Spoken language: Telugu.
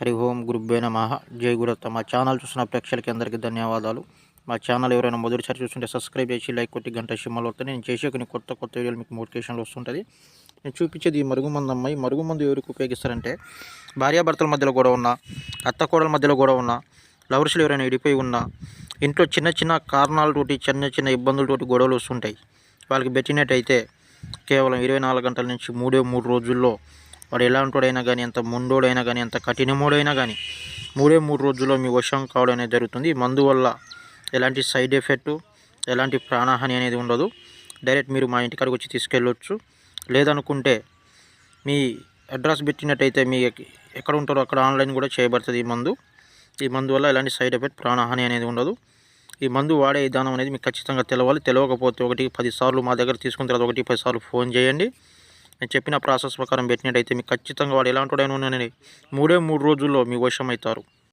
హరి ఓం గురుబ్బే నమ. జై గురత్త మా ఛానల్ చూసిన ప్రేక్షకులకి అందరికీ ధన్యవాదాలు. మా ఛానల్ ఎవరైనా మొదటిసారి చూస్తుంటే సబ్స్క్రైబ్ చేసి లైక్ కొట్టి గంట సిమ్మలు వస్తే నేను చేసే కొన్ని కొత్త కొత్త వీడియోలు మీకు నోటిఫికేషన్లు వస్తుంటుంది. నేను చూపించేది ఈ మరుగుమందు అమ్మాయి మరుగుమందు ఎవరికి ఉపయోగిస్తారంటే భార్యాభర్తల మధ్యలో కూడా ఉన్న అత్త కోడల మధ్యలో కూడా ఉన్న లవర్స్లు ఎవరైనా విడిపోయి ఉన్నా ఇంట్లో చిన్న చిన్న కారణాలతోటి చిన్న చిన్న ఇబ్బందులతోటి గొడవలు వస్తుంటాయి. వాళ్ళకి పెట్టినట్టయితే కేవలం ఇరవై నాలుగు గంటల నుంచి మూడే మూడు రోజుల్లో వాడు ఎలాంటోడైనా కానీ ఎంత ముండోడైనా కానీ ఎంత కఠినమోడైనా కానీ మూడే మూడు రోజుల్లో మీ వశం కావడం అనేది జరుగుతుంది. ఈ మందు వల్ల ఎలాంటి సైడ్ ఎఫెక్టు ఎలాంటి ప్రాణహాని అనేది ఉండదు. డైరెక్ట్ మీరు మా ఇంటికాడికి వచ్చి తీసుకెళ్ళొచ్చు. లేదనుకుంటే మీ అడ్రస్ పెట్టినట్టయితే మీ ఎక్కడ ఉంటారో అక్కడ ఆన్లైన్ కూడా చేయబడుతుంది ఈ మందు. ఈ మందు వల్ల ఎలాంటి సైడ్ ఎఫెక్ట్ ప్రాణహాని అనేది ఉండదు. ఈ మందు వాడే విధానం అనేది మీకు ఖచ్చితంగా తెలవాలి. తెలియకపోతే ఒకటి పది సార్లు మా దగ్గర తీసుకున్న తర్వాత ఒకటి పది సార్లు ఫోన్ చేయండి. నేను చెప్పిన ప్రాసెస్ ప్రకారం పెట్టినట్టయితే మీకు ఖచ్చితంగా వాడు ఎలాంటి వాడైనా ఉన్నానని మూడే మూడు రోజుల్లో మీ వశం అవుతారు.